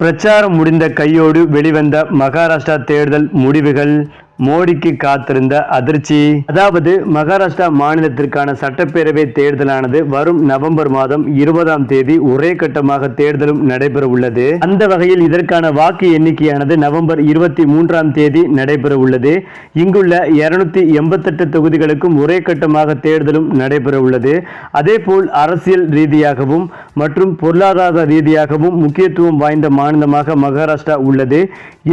பிரச்சாரம் முடிந்த கையோடு வெளிவந்த மகாராஷ்டிரா தேர்தல் முடிவுகள். மோடிக்கு காத்திருந்த அதிர்ச்சி. அதாவது மகாராஷ்டிரா மாநிலத்திற்கான சட்டப்பேரவை தேர்தலானது வரும் நவம்பர் மாதம் இருபதாம் தேதி ஒரே கட்டமாக தேர்தலும் நடைபெற உள்ளது அந்த வகையில் இதற்கான வாக்கு எண்ணிக்கையானது நவம்பர் இருபத்தி மூன்றாம் தேதி நடைபெற உள்ளது இங்குள்ள இருநூத்தி எண்பத்தெட்டு தொகுதிகளுக்கும் ஒரே கட்டமாக தேர்தலும் நடைபெற உள்ளது அதேபோல் அரசியல் ரீதியாகவும் மற்றும் பொருளாதார ரீதியாகவும் முக்கியத்துவம் வாய்ந்த மாநிலமாக மகாராஷ்டிரா உள்ளது.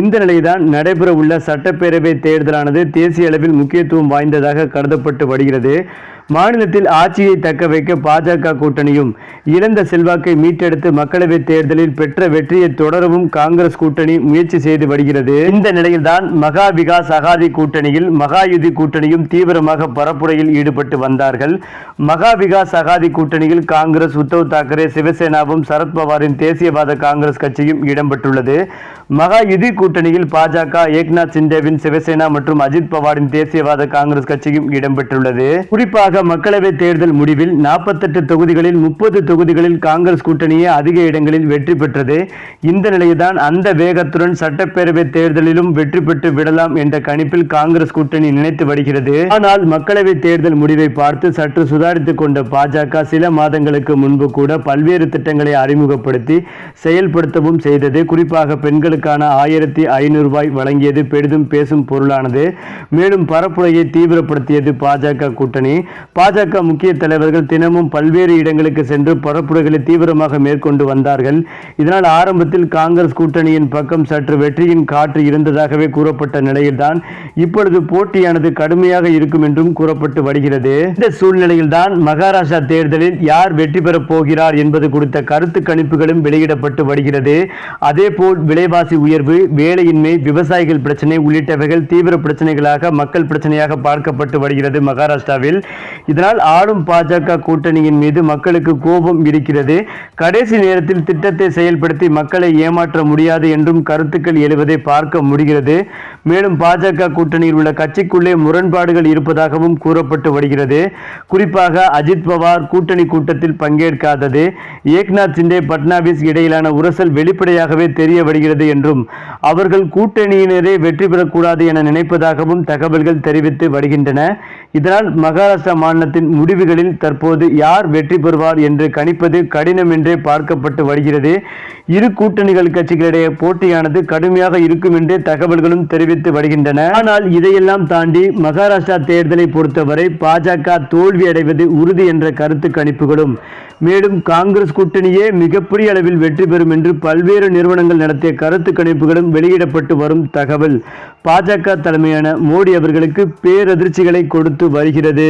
இந்த நிலைதான் நடைபெற உள்ள சட்டப்பேரவை தேர்தலானது தேசிய அளவில் முக்கியத்துவம் வாய்ந்ததாக கருதப்பட்டு வருகிறது. மாநிலத்தில் ஆட்சியை தக்க வைக்க பாஜக கூட்டணியும் இழந்த செல்வாக்கை மீட்டெடுத்து மக்களவை தேர்தலில் பெற்ற வெற்றியை தொடரவும் காங்கிரஸ் கூட்டணி முயற்சி செய்து வருகிறது. இந்த நிலையில்தான் மகா விகாஸ் அகாதி கூட்டணியில் மகாயுதி கூட்டணியும் தீவிரமாக பரப்புரையில் ஈடுபட்டு வந்தார்கள். மகா விகாஸ் அகாதி கூட்டணியில் காங்கிரஸ் உத்தவ் தாக்கரே சிவசேனாவும் சரத்பவாரின் தேசியவாத காங்கிரஸ் கட்சியும் இடம்பெற்றுள்ளது மகா யுதி கூட்டணியில் பாஜக ஏக்நாத் சிண்டேவின் சிவசேனா மற்றும் அஜித் பவாரின் தேசியவாத காங்கிரஸ் கட்சியும் இடம்பெற்றுள்ளது. குறிப்பாக மக்களவை தேர்தல் முடிவில் நாற்பத்தெட்டு தொகுதிகளில் முப்பது தொகுதிகளில் காங்கிரஸ் கூட்டணியே அதிக இடங்களில் வெற்றி பெற்றது. இந்த நிலையில்தான் அந்த வேகத்துடன் சட்டப்பேரவை தேர்தலிலும் வெற்றி பெற்று விடலாம் என்ற கணிப்பில் காங்கிரஸ் கூட்டணி நினைத்து வருகிறது. ஆனால் மக்களவை தேர்தல் முடிவை பார்த்து சற்று சுதாரித்துக் கொண்ட பாஜக சில மாதங்களுக்கு முன்பு கூட பல்வேறு திட்டங்களை அறிமுகப்படுத்தி செயல்படுத்தவும் செய்தது. குறிப்பாக பெண்களுக்கு பெண்களுக்கான ஆயிரத்தி ஐநூறு ரூபாய் வழங்கியது பெரிதும் பேசும் பொருளானது. மேலும் பரப்புரையை தீவிரப்படுத்தியது பாஜக கூட்டணி. பாஜக முக்கிய தலைவர்கள் தினமும் பல்வேறு இடங்களுக்கு சென்று பரப்புரைகளை தீவிரமாக மேற்கொண்டு வந்தார்கள். இதனால் ஆரம்பத்தில் காங்கிரஸ் கூட்டணியின் பக்கம் சற்று வெற்றியின் காற்று இருந்ததாகவே கூறப்பட்ட நிலையில்தான் இப்பொழுது போட்டியானது கடுமையாக இருக்கும் என்றும் கூறப்பட்டு வருகிறது. இந்த சூழ்நிலையில்தான் மகாராஷ்டிரா தேர்தலில் யார் வெற்றி பெறப் போகிறார் என்பது குறித்த கருத்து கணிப்புகளும் வெளியிடப்பட்டு வருகிறது. அதேபோல் விலைவாசி உயர்வு வேலையின்மை விவசாயிகள் பிரச்சனை உள்ளிட்டவைகள் தீவிர பிரச்சனைகளாக மக்கள் பிரச்சனையாக பார்க்கப்பட்டு வருகிறது மகாராஷ்டிராவில். இதனால் ஆளும் பாஜக கூட்டணியின் மீது மக்களுக்கு கோபம் இருக்கிறது. கடைசி நேரத்தில் திட்டத்தை செயல்படுத்தி மக்களை ஏமாற்ற முடியாது என்றும் கருத்துக்கள் எழுவதை பார்க்க முடிகிறது. மேலும் பாஜக கூட்டணியில் உள்ள கட்சிக்குள்ளே முரண்பாடுகள் இருப்பதாகவும் கூறப்பட்டு வருகிறது. குறிப்பாக அஜித் பவார் கூட்டணி கூட்டத்தில் பங்கேற்காதது. ஏக்நாத் சிண்டே பட்னாவிஸ் இடையிலான உரசல் வெளிப்படையாகவே தெரிய வருகிறது என்றும் அவர்கள் கூட்டணியினரே வெற்றி பெறக்கூடாது என நினைப்பதாகவும் தகவல்கள் தெரிவித்து வருகின்றன. இதனால் மகாராஷ்டிரா மாநிலத்தின் முடிவுகளில் தற்போது யார் வெற்றி பெறுவார் என்று கணிப்பது கடினம் என்றே பார்க்கப்பட்டு வருகிறது. இரு கூட்டணிகள் கட்சிகளிடையே போட்டியானது கடுமையாக இருக்கும் என்றே தகவல்களும் தெரிவித்து வருகின்றன. ஆனால் இதையெல்லாம் தாண்டி மகாராஷ்டிரா தேர்தலை பொறுத்தவரை பாஜக தோல்வி அடைவது உறுதி என்ற கருத்து கணிப்புகளும் மேலும் காங்கிரஸ் கூட்டணியே மிகப்பெரிய அளவில் வெற்றி பெறும் என்று பல்வேறு நிறுவனங்கள் நடத்திய கருத்து கருத்து கணிப்புகளும் வெளியிடப்பட்டு வரும் தகவல். பாஜக தலைமையான மோடி அவர்களுக்கு பேரதிர்ச்சிகளை கொடுத்து வருகிறது.